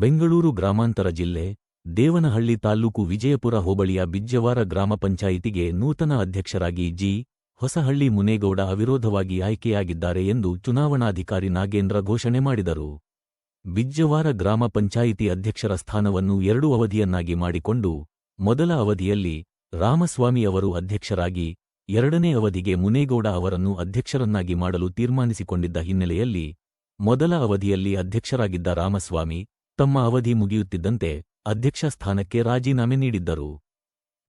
ಬೆಂಗಳೂರು ಗ್ರಾಮಾಂತರ ಜಿಲ್ಲೆ, ದೇವನಹಳ್ಳಿ ತಾಲ್ಲೂಕು ವಿಜಯಪುರ ಹೋಬಳಿಯ ಬಿಜ್ಜವಾರ ಗ್ರಾಮ ಪಂಚಾಯಿತಿಗೆ ನೂತನ ಅಧ್ಯಕ್ಷರಾಗಿ ಜಿ. ಹೊಸಹಳ್ಳಿ ಮುನೇಗೌಡ ಅವಿರೋಧವಾಗಿ ಆಯ್ಕೆಯಾಗಿದ್ದಾರೆ ಎಂದು ಚುನಾವಣಾಧಿಕಾರಿ ನಾಗೇಂದ್ರ ಘೋಷಣೆ ಮಾಡಿದರು. ಬಿಜ್ಜವಾರ ಗ್ರಾಮ ಪಂಚಾಯಿತಿ ಅಧ್ಯಕ್ಷರ ಸ್ಥಾನವನ್ನು ಎರಡು ಅವಧಿಯನ್ನಾಗಿ ಮಾಡಿಕೊಂಡು, ಮೊದಲ ಅವಧಿಯಲ್ಲಿ ರಾಮಸ್ವಾಮಿ ಅವರು ಅಧ್ಯಕ್ಷರಾಗಿ, ಎರಡನೇ ಅವಧಿಗೆ ಮುನೇಗೌಡ ಅವರನ್ನು ಅಧ್ಯಕ್ಷರನ್ನಾಗಿ ಮಾಡಲು ತೀರ್ಮಾನಿಸಿಕೊಂಡಿದ್ದ ಹಿನ್ನೆಲೆಯಲ್ಲಿ, ಮೊದಲ ಅವಧಿಯಲ್ಲಿ ಅಧ್ಯಕ್ಷರಾಗಿದ್ದ ರಾಮಸ್ವಾಮಿ ತಮ್ಮ ಅವಧಿ ಮುಗಿಯುತ್ತಿದ್ದಂತೆ ಅಧ್ಯಕ್ಷ ಸ್ಥಾನಕ್ಕೆ ರಾಜೀನಾಮೆ ನೀಡಿದ್ದರು.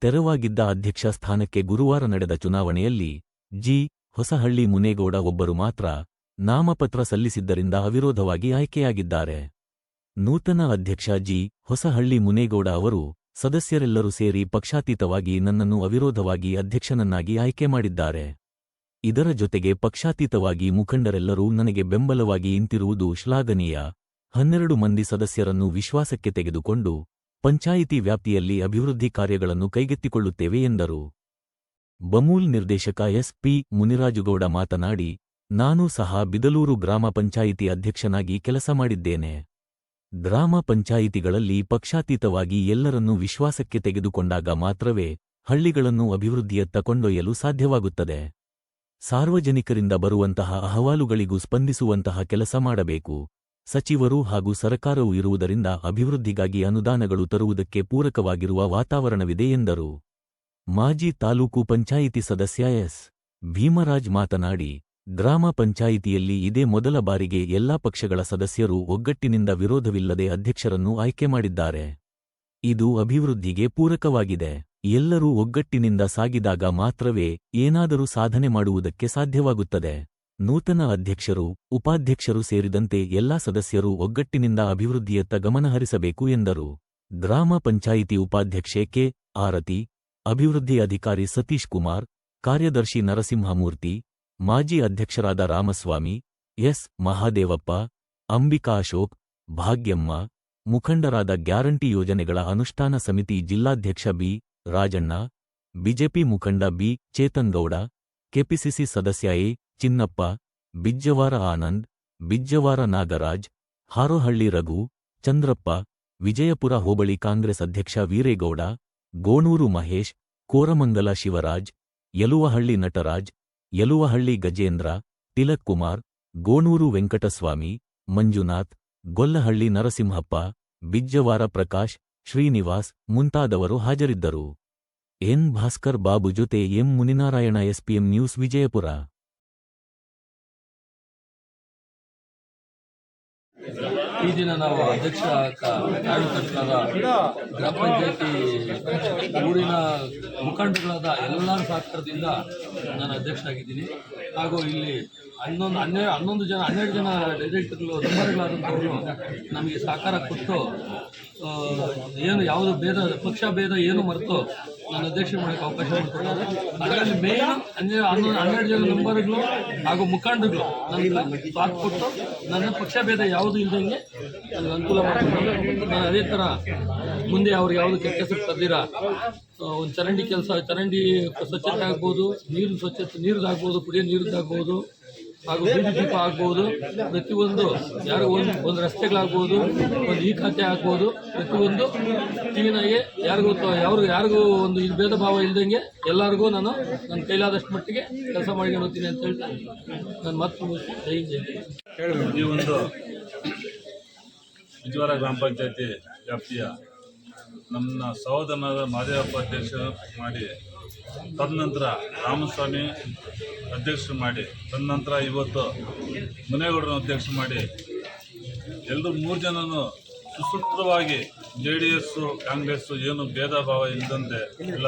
ತೆರವಾಗಿದ್ದ ಅಧ್ಯಕ್ಷ ಸ್ಥಾನಕ್ಕೆ ಗುರುವಾರ ನಡೆದ ಚುನಾವಣೆಯಲ್ಲಿ ಜಿ. ಹೊಸಹಳ್ಳಿ ಮುನೇಗೌಡ ಒಬ್ಬರು ಮಾತ್ರ ನಾಮಪತ್ರ ಸಲ್ಲಿಸಿದ್ದರಿಂದ ಅವಿರೋಧವಾಗಿ ಆಯ್ಕೆಯಾಗಿದ್ದಾರೆ. ನೂತನ ಅಧ್ಯಕ್ಷ ಜಿ. ಹೊಸಹಳ್ಳಿ ಮುನೇಗೌಡ ಅವರು ಸದಸ್ಯರೆಲ್ಲರೂ ಸೇರಿ ಪಕ್ಷಾತೀತವಾಗಿ ನನ್ನನ್ನು ಅವಿರೋಧವಾಗಿ ಅಧ್ಯಕ್ಷನನ್ನಾಗಿ ಆಯ್ಕೆ ಮಾಡಿದ್ದಾರೆ. ಇದರ ಜೊತೆಗೆ ಪಕ್ಷಾತೀತವಾಗಿ ಮುಖಂಡರೆಲ್ಲರೂ ನನಗೆ ಬೆಂಬಲವಾಗಿ ಇಂತಿರುವುದು ಶ್ಲಾಘನೀಯ. ಹನ್ನೆರಡು ಮಂದಿ ಸದಸ್ಯರನ್ನು ವಿಶ್ವಾಸಕ್ಕೆ ತೆಗೆದುಕೊಂಡು ಪಂಚಾಯಿತಿ ವ್ಯಾಪ್ತಿಯಲ್ಲಿ ಅಭಿವೃದ್ಧಿ ಕಾರ್ಯಗಳನ್ನು ಕೈಗೆತ್ತಿಕೊಳ್ಳುತ್ತೇವೆ ಎಂದರು. ಬಮೂಲ್ ನಿರ್ದೇಶಕ ಎಸ್. ಪಿ. ಮುನಿರಾಜುಗೌಡ ಮಾತನಾಡಿ, ನಾನು ಸಹ ಬಿದಲೂರು ಗ್ರಾಮ ಪಂಚಾಯಿತಿ ಅಧ್ಯಕ್ಷನಾಗಿ ಕೆಲಸ ಮಾಡಿದ್ದೇನೆ. ಗ್ರಾಮ ಪಂಚಾಯಿತಿಗಳಲ್ಲಿ ಪಕ್ಷಾತೀತವಾಗಿ ಎಲ್ಲರನ್ನೂ ವಿಶ್ವಾಸಕ್ಕೆ ತೆಗೆದುಕೊಂಡಾಗ ಮಾತ್ರವೇ ಹಳ್ಳಿಗಳನ್ನು ಅಭಿವೃದ್ಧಿಯತ್ತ ಕೊಂಡೊಯ್ಯಲು ಸಾಧ್ಯವಾಗುತ್ತದೆ. ಸಾರ್ವಜನಿಕರಿಂದ ಬರುವಂತಹ ಅಹವಾಲುಗಳಿಗೂ ಸ್ಪಂದಿಸುವಂತಹ ಕೆಲಸ ಮಾಡಬೇಕು. ಸಚಿವರು ಹಾಗೂ ಸರಕಾರವು ಇರುವುದರಿಂದ ಅಭಿವೃದ್ಧಿಗಾಗಿ ಅನುದಾನಗಳು ತರುವುದಕ್ಕೆ ಪೂರಕವಾಗಿರುವ ವಾತಾವರಣವಿದೆ ಎಂದರು. ಮಾಜಿ ತಾಲೂಕು ಪಂಚಾಯಿತಿ ಸದಸ್ಯ ಎಸ್. ಭೀಮರಾಜ್ ಮಾತನಾಡಿ, ಗ್ರಾಮ ಪಂಚಾಯಿತಿಯಲ್ಲಿ ಇದೇ ಮೊದಲ ಬಾರಿಗೆ ಎಲ್ಲಾ ಪಕ್ಷಗಳ ಸದಸ್ಯರು ಒಗ್ಗಟ್ಟಿನಿಂದ ವಿರೋಧವಿಲ್ಲದೆ ಅಧ್ಯಕ್ಷರನ್ನು ಆಯ್ಕೆ ಮಾಡಿದ್ದಾರೆ. ಇದು ಅಭಿವೃದ್ಧಿಗೆ ಪೂರಕವಾಗಿದೆ. ಎಲ್ಲರೂ ಒಗ್ಗಟ್ಟಿನಿಂದ ಸಾಗಿದಾಗ ಮಾತ್ರವೇ ಏನಾದರೂ ಸಾಧನೆ ಮಾಡುವುದಕ್ಕೆ ಸಾಧ್ಯವಾಗುತ್ತದೆ. ನೂತನ ಅಧ್ಯಕ್ಷರು, ಉಪಾಧ್ಯಕ್ಷರು ಸೇರಿದಂತೆ ಎಲ್ಲಾ ಸದಸ್ಯರು ಒಗ್ಗಟ್ಟಿನಿಂದ ಅಭಿವೃದ್ಧಿಯತ್ತ ಗಮನಹರಿಸಬೇಕು ಎಂದರು. ಗ್ರಾಮ ಪಂಚಾಯಿತಿ ಉಪಾಧ್ಯಕ್ಷೆ ಕೆ. ಆರತಿ, ಅಭಿವೃದ್ಧಿ ಅಧಿಕಾರಿ ಸತೀಶ್ ಕುಮಾರ್, ಕಾರ್ಯದರ್ಶಿ ನರಸಿಂಹಮೂರ್ತಿ, ಮಾಜಿ ಅಧ್ಯಕ್ಷರಾದ ರಾಮಸ್ವಾಮಿ, ಎಸ್. ಮಹಾದೇವಪ್ಪ, ಅಂಬಿಕಾ ಅಶೋಕ್, ಭಾಗ್ಯಮ್ಮ, ಮುಖಂಡರಾದ ಗ್ಯಾರಂಟಿ ಯೋಜನೆಗಳ ಅನುಷ್ಠಾನ ಸಮಿತಿ ಜಿಲ್ಲಾಧ್ಯಕ್ಷ ಬಿ. ರಾಜಣ್ಣ, ಬಿಜೆಪಿ ಮುಖಂಡ ಬಿ. ಚೇತನ್ ಗೌಡ, ಕೆಪಿಸಿಸಿ ಸದಸ್ಯ ಎ. ಚಿನ್ನಪ್ಪ, ಬಿಜ್ಜವಾರ ಆನಂದ್, ಬಿಜ್ಜವಾರ ನಾಗರಾಜ್, ಹಾರೋಹಳ್ಳಿ ರಘು, ಚಂದ್ರಪ್ಪ, ವಿಜಯಪುರ ಹೋಬಳಿ ಕಾಂಗ್ರೆಸ್ ಅಧ್ಯಕ್ಷ ವೀರೇಗೌಡ, ಗೋಣೂರು ಮಹೇಶ್, ಕೋರಮಂಗಲ ಶಿವರಾಜ್, ಯಲುವಹಳ್ಳಿ ನಟರಾಜ್, ಯಲುವಹಳ್ಳಿ ಗಜೇಂದ್ರ, ತಿಲಕ್ ಕುಮಾರ್, ಗೋಣೂರು ವೆಂಕಟಸ್ವಾಮಿ, ಮಂಜುನಾಥ್, ಗೊಲ್ಲಹಳ್ಳಿ ನರಸಿಂಹಪ್ಪ, ಬಿಜ್ಜವಾರ ಪ್ರಕಾಶ್, ಶ್ರೀನಿವಾಸ್ ಮುಂತಾದವರು ಹಾಜರಿದ್ದರು. ಎನ್ ಭಾಸ್ಕರ್ ಬಾಬು ಜೊತೆ M Muninarayana SPM news Vijayapura. ಈ ದಿನ ನಾವು ಅಧ್ಯಕ್ಷ ಕಾರ್ಯಕರ್ತರಾದ ಗ್ರಾಮ ಪಂಚಾಯತಿ ಊರಿನ ಮುಖಂಡಗಳಾದ ಎಲ್ಲರ ಸಹಕಾರದಿಂದ ನಾನು ಅಧ್ಯಕ್ಷನಾಗಿದ್ದೀನಿ. ಹಾಗೂ ಇಲ್ಲಿ ಹನ್ನೊಂದು ಹನ್ನೆರಡು ಹನ್ನೊಂದು ಜನ, ಹನ್ನೆರಡು ಜನ ಡೈರೆಕ್ಟರ್ಗಳು ಮೆಂಬರ್ಗಳಾದಂಥವರು ನಮಗೆ ಸಹಕಾರ ಕೊಟ್ಟು ಏನು ಯಾವುದು ಭೇದ, ಪಕ್ಷ ಭೇದ ಏನು ಮರೆತು ನಾನು ಅಧ್ಯಕ್ಷ ಮಾಡೋಕ್ಕೆ ಅವಕಾಶ ಮಾಡಿಕೊಡ್ತಾರೆ ಅದರಲ್ಲಿ ಮೇನ್ ಹನ್ನೆರಡು ಹನ್ನೊಂದು ಹನ್ನೆರಡು ಜನ ಮೆಂಬರ್ಗಳು ಹಾಗೂ ಮುಖಂಡರುಗಳು ನನಗೆ ಸಾಥ್ ಕೊಟ್ಟು ನನ್ನ ಪಕ್ಷ ಭೇದ ಯಾವುದು ಇಲ್ಲದಂಗೆ ನನಗೆ ಅನುಕೂಲ ಮಾಡಿಕೊಂಡು ನಾನು ಅದೇ ಥರ ಮುಂದೆ ಅವ್ರಿಗೆ ಯಾವುದು ಕೆಲಸಕ್ಕೆ ತರ್ದಿರ ಒಂದು ಚರಂಡಿ ಕೆಲಸ, ಚರಂಡಿ ಸ್ವಚ್ಛತೆ ಆಗ್ಬೋದು, ನೀರು ಸ್ವಚ್ಛತೆ, ನೀರದಾಗ್ಬೋದು, ಕುಡಿಯೋ ನೀರದ್ದಾಗ್ಬೋದು ಹಾಗೂ ದೀಪ ಆಗ್ಬೋದು. ಪ್ರತಿಯೊಂದು ಯಾರು ಒಂದು ಒಂದು ರಸ್ತೆಗಳಾಗ್ಬೋದು, ಒಂದು ಈ ಖಾತೆ ಆಗ್ಬೋದು. ಪ್ರತಿಯೊಂದು ಕ್ಲೀನಾಗಿ ಯಾರಿಗೂ ತ- ಯಾರು ಯಾರಿಗೂ ಒಂದು ಇದು ಭೇದ ಭಾವ ಇಲ್ದಂಗೆ ಎಲ್ಲರಿಗೂ ನಾನು ನನ್ನ ಕೈಲಾದಷ್ಟು ಮಟ್ಟಿಗೆ ಕೆಲಸ ಮಾಡ್ಕೊಂಡು ಅಂತ ಹೇಳ್ತಾ ನಾನು ಮತ್ತೆ ಜೈ ಈ ಒಂದು ಬಿಜವಾರ ಗ್ರಾಮ ಪಂಚಾಯತಿ ವ್ಯಾಪ್ತಿಯ ನಮ್ಮ ಸಹೋದರನಾದ ಮಾದೇವಪ್ಪ ಅಧ್ಯಕ್ಷ ಮಾಡಿ, ತದನಂತರ ರಾಮಸ್ವಾಮಿ ಅಧ್ಯಕ್ಷರು ಮಾಡಿ ತದನಂತರ ಇವತ್ತು ಮುನೇಗೌಡರನ್ನು ಅಧ್ಯಕ್ಷ ಮಾಡಿ ಎಲ್ಲರೂ ಮೂರು ಜನನು ಸುಸೂತ್ರವಾಗಿ ಜೆ ಡಿ ಎಸ್ಸು, ಕಾಂಗ್ರೆಸ್ಸು ಏನು ಭೇದ ಭಾವ ಇಲ್ಲದಂತೆ ಇಲ್ಲ,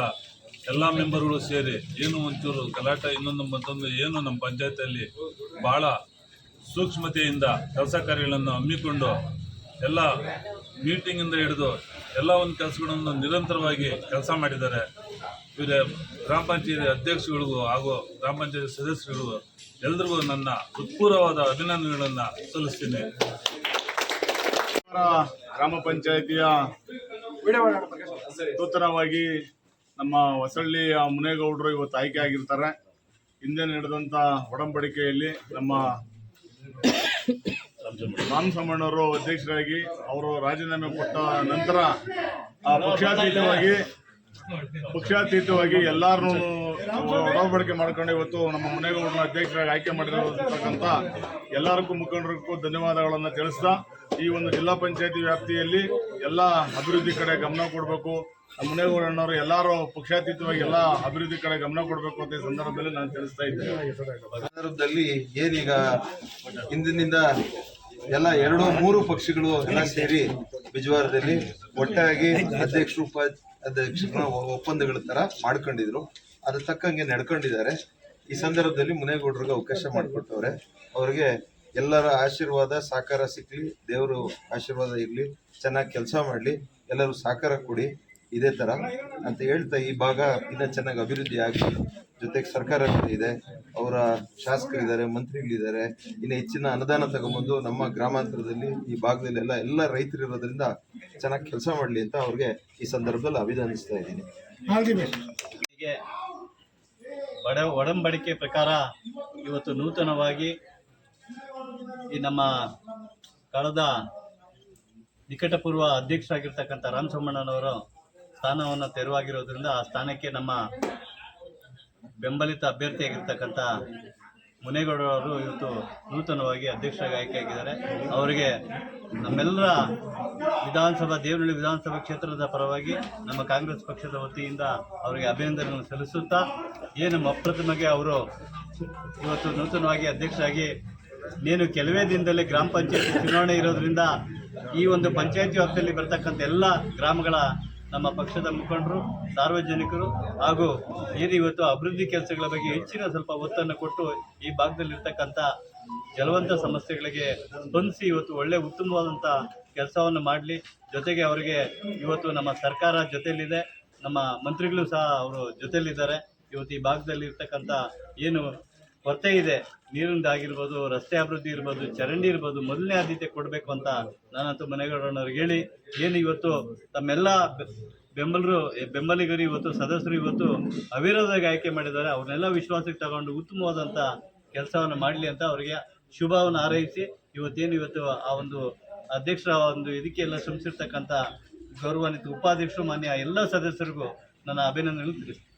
ಎಲ್ಲ ಮೆಂಬರ್ಗಳು ಸೇರಿ ಏನು ಒಂಚೂರು ಗಲಾಟೆ, ಇನ್ನೊಂದು ಮತ್ತೊಂದು ಏನು ನಮ್ಮ ಪಂಚಾಯತಿಯಲ್ಲಿ ಭಾಳ ಸೂಕ್ಷ್ಮತೆಯಿಂದ ಕೆಲಸ ಕಾರ್ಯಗಳನ್ನು ಹಮ್ಮಿಕೊಂಡು ಎಲ್ಲ ಮೀಟಿಂಗಿಂದ ಹಿಡಿದು ಎಲ್ಲ ಒಂದು ಕೆಲಸಗಳನ್ನು ನಿರಂತರವಾಗಿ ಕೆಲಸ ಮಾಡಿದ್ದಾರೆ. ಇವರ ಗ್ರಾಮ ಪಂಚಾಯತಿ ಅಧ್ಯಕ್ಷಗಳಿಗೂ ಹಾಗೂ ಗ್ರಾಮ ಪಂಚಾಯತಿ ಸದಸ್ಯರಿಗೂ ಎಲ್ಲರಿಗೂ ನನ್ನ ಹೃತ್ಪೂರ್ವವಾದ ಅಭಿನಂದನೆಗಳನ್ನು ಸಲ್ಲಿಸ್ತೀನಿ. ಗ್ರಾಮ ಪಂಚಾಯಿತಿಯ ನೂತನವಾಗಿ ನಮ್ಮ ಹೊಸಳ್ಳಿಯ ಮುನೇಗೌಡರು ಇವತ್ತು ಆಯ್ಕೆ ಆಗಿರ್ತಾರೆ. ಹಿಂದೆ ನಡೆದಂಥ ಒಡಂಬಡಿಕೆಯಲ್ಲಿ ನಮ್ಮ ರಾಮಸಮ್ಮಣ್ಣವರು ಅಧ್ಯಕ್ಷರಾಗಿ ಅವರು ರಾಜೀನಾಮೆ ಕೊಟ್ಟ ನಂತರ ಪಕ್ಷಾತೀತವಾಗಿ ಪಕ್ಷಾತೀತವಾಗಿ ಎಲ್ಲಾರನ್ನೂ ಒಡಂಬಡಿಕೆ ಮಾಡ್ಕೊಂಡು ಇವತ್ತು ನಮ್ಮ ಮುನೇಗೌಡರನ್ನ ಅಧ್ಯಕ್ಷರಾಗಿ ಆಯ್ಕೆ ಮಾಡಿರತಕ್ಕಂಥ ಎಲ್ಲರಿಗೂ ಮುಖಂಡರಿಗೂ ಧನ್ಯವಾದಗಳನ್ನು ತಿಳಿಸ್ತಾ, ಈ ಒಂದು ಜಿಲ್ಲಾ ಪಂಚಾಯತಿ ವ್ಯಾಪ್ತಿಯಲ್ಲಿ ಎಲ್ಲ ಅಭಿವೃದ್ಧಿ ಕಡೆ ಗಮನ ಕೊಡಬೇಕು. ನಮ್ಮ ಮುನೇಗೌಡಣ್ಣವರು ಎಲ್ಲರೂ ಪಕ್ಷಾತೀತವಾಗಿ ಎಲ್ಲ ಅಭಿವೃದ್ಧಿ ಕಡೆ ಗಮನ ಕೊಡಬೇಕು ಅಂತ ಈ ಸಂದರ್ಭದಲ್ಲಿ ನಾನು ತಿಳಿಸ್ತಾ ಇದ್ದೇನೆ. ಸಂದರ್ಭದಲ್ಲಿ ಏನೀಗ ಹಿಂದಿನಿಂದ ಎಲ್ಲ ಎರಡು ಮೂರು ಪಕ್ಷಗಳು ಎಲ್ಲ ಸೇರಿ ಬಿಜವಾರದಲ್ಲಿ ಒಟ್ಟಾಗಿ ಅಧ್ಯಕ್ಷರು ಉಪ ಅಧ್ಯಕ್ಷರನ್ನ ಒಪ್ಪಂದಗಳ ತರ ಮಾಡ್ಕೊಂಡಿದ್ರು. ಅದ್ರ ತಕ್ಕಂಗೆ ನಡ್ಕೊಂಡಿದ್ದಾರೆ. ಈ ಸಂದರ್ಭದಲ್ಲಿ ಮುನೇಗೌಡರಿಗೆ ಅವಕಾಶ ಮಾಡಿಕೊಟ್ಟವ್ರೆ. ಅವ್ರಿಗೆ ಎಲ್ಲರ ಆಶೀರ್ವಾದ, ಸಹಕಾರ ಸಿಕ್ಲಿ. ದೇವರು ಆಶೀರ್ವಾದ ಇರಲಿ. ಚೆನ್ನಾಗಿ ಕೆಲಸ ಮಾಡಲಿ. ಎಲ್ಲರೂ ಸಹಕಾರ ಕೊಡಿ. ಇದೇ ತರ ಅಂತ ಹೇಳ್ತಾ ಈ ಭಾಗ ಇನ್ನ ಚೆನ್ನಾಗಿ ಅಭಿವೃದ್ಧಿ ಆಗಲಿ ಜೊತೆಗೆ ಸರ್ಕಾರ ಇದೆ. ಅವರ ಶಾಸಕರಿದ್ದಾರೆ ಮಂತ್ರಿಗಳಿದ್ದಾರೆ. ಇನ್ನು ಹೆಚ್ಚಿನ ಅನುದಾನ ತಗೊಂಬಂದು ನಮ್ಮ ಗ್ರಾಮಾಂತರದಲ್ಲಿ ಈ ಭಾಗದಲ್ಲಿ ಎಲ್ಲ ಎಲ್ಲ ರೈತರು ಇರೋದ್ರಿಂದ ಚೆನ್ನಾಗಿ ಕೆಲಸ ಮಾಡಲಿ ಅಂತ ಅವ್ರಿಗೆ ಈ ಸಂದರ್ಭದಲ್ಲಿ ಅಭಿನಂದಿಸ್ತಾ ಇದ್ದೀನಿ. ಹೀಗೆ ಒಡ ಒಡಂಬಡಿಕೆ ಪ್ರಕಾರ ಇವತ್ತು ನೂತನವಾಗಿ ಈ ನಮ್ಮ ಕಳೆದ ನಿಕಟಪೂರ್ವ ಅಧ್ಯಕ್ಷರಾಗಿರ್ತಕ್ಕಂಥ ರಾಮಸಮ್ಮಣ್ಣನವರು ಸ್ಥಾನವನ್ನು ತೆರವಾಗಿರೋದ್ರಿಂದ ಆ ಸ್ಥಾನಕ್ಕೆ ನಮ್ಮ ಬೆಂಬಲಿತ ಅಭ್ಯರ್ಥಿಯಾಗಿರ್ತಕ್ಕಂಥ ಮುನೇಗೌಡರವರು ಇವತ್ತು ನೂತನವಾಗಿ ಅಧ್ಯಕ್ಷರಾಗಿ ಆಯ್ಕೆಯಾಗಿದ್ದಾರೆ. ಅವರಿಗೆ ನಮ್ಮೆಲ್ಲರ ವಿಧಾನಸಭಾ, ದೇವನಹಳ್ಳಿ ವಿಧಾನಸಭಾ ಕ್ಷೇತ್ರದ ಪರವಾಗಿ ನಮ್ಮ ಕಾಂಗ್ರೆಸ್ ಪಕ್ಷದ ವತಿಯಿಂದ ಅವರಿಗೆ ಅಭಿನಂದನೆಗಳನ್ನು ಸಲ್ಲಿಸುತ್ತಾ ಏನು ಅಪ್ರತಿಮಗೆ ಅವರು ಇವತ್ತು ನೂತನವಾಗಿ ಅಧ್ಯಕ್ಷರಾಗಿ, ನೀನು ಕೆಲವೇ ದಿನದಲ್ಲಿ ಗ್ರಾಮ ಪಂಚಾಯತಿ ಚುನಾವಣೆ ಇರೋದ್ರಿಂದ ಈ ಒಂದು ಪಂಚಾಯತಿ ವ್ಯಾಪ್ತಿಯಲ್ಲಿ ಬರ್ತಕ್ಕಂಥ ಎಲ್ಲ ಗ್ರಾಮಗಳ ನಮ್ಮ ಪಕ್ಷದ ಮುಖಂಡರು, ಸಾರ್ವಜನಿಕರು ಹಾಗೂ ಏನು ಇವತ್ತು ಅಭಿವೃದ್ಧಿ ಕೆಲಸಗಳ ಬಗ್ಗೆ ಹೆಚ್ಚಿನ ಸ್ವಲ್ಪ ಒತ್ತನ್ನು ಕೊಟ್ಟು ಈ ಭಾಗದಲ್ಲಿರ್ತಕ್ಕಂಥ ಜಲವಂತ ಸಮಸ್ಯೆಗಳಿಗೆ ಸ್ಪಂದಿಸಿ ಇವತ್ತು ಒಳ್ಳೆ ಉತ್ತಮವಾದಂಥ ಕೆಲಸವನ್ನು ಮಾಡಲಿ. ಜೊತೆಗೆ ಅವರಿಗೆ ಇವತ್ತು ನಮ್ಮ ಸರ್ಕಾರ ಜೊತೆಯಲ್ಲಿದೆ. ನಮ್ಮ ಮಂತ್ರಿಗಳು ಸಹ ಅವರು ಜೊತೆಯಲ್ಲಿದ್ದಾರೆ. ಇವತ್ತು ಈ ಭಾಗದಲ್ಲಿ ಇರ್ತಕ್ಕಂಥ ಏನು ಕೊರತೆ ಇದೆ. ನೀರಿಂದ ಆಗಿರ್ಬೋದು, ರಸ್ತೆ ಅಭಿವೃದ್ಧಿ ಇರ್ಬೋದು, ಚರಂಡಿ ಇರ್ಬೋದು, ಮೊದಲನೇ ಆದ್ಯತೆ ಕೊಡಬೇಕು ಅಂತ ನಾನಂತೂ ಮನೆಗೌಡನವ್ರಿಗೆ ಹೇಳಿ, ಏನು ಇವತ್ತು ತಮ್ಮೆಲ್ಲ ಬೆಂಬಲರು ಬೆಂಬಲಿಗರು ಇವತ್ತು, ಸದಸ್ಯರು ಇವತ್ತು ಅವಿರೋಧವಾಗಿ ಆಯ್ಕೆ ಮಾಡಿದ್ದಾರೆ. ಅವ್ರನ್ನೆಲ್ಲ ವಿಶ್ವಾಸಕ್ಕೆ ತಗೊಂಡು ಉತ್ತಮವಾದಂಥ ಕೆಲಸವನ್ನು ಮಾಡಲಿ ಅಂತ ಅವರಿಗೆ ಶುಭವನ್ನು ಹಾರೈಸಿ, ಇವತ್ತೇನು ಇವತ್ತು ಆ ಒಂದು ಅಧ್ಯಕ್ಷರ ಒಂದು ಇದಕ್ಕೆಲ್ಲ ಶ್ರಮಿಸಿರ್ತಕ್ಕಂಥ ಗೌರವಾನ್ವಿತ ಉಪಾಧ್ಯಕ್ಷರು, ಮಾನ್ಯ ಎಲ್ಲ ಸದಸ್ಯರಿಗೂ ನನ್ನ ಅಭಿನಂದನೆಗಳು ತಿಳಿಸ್ತೀನಿ.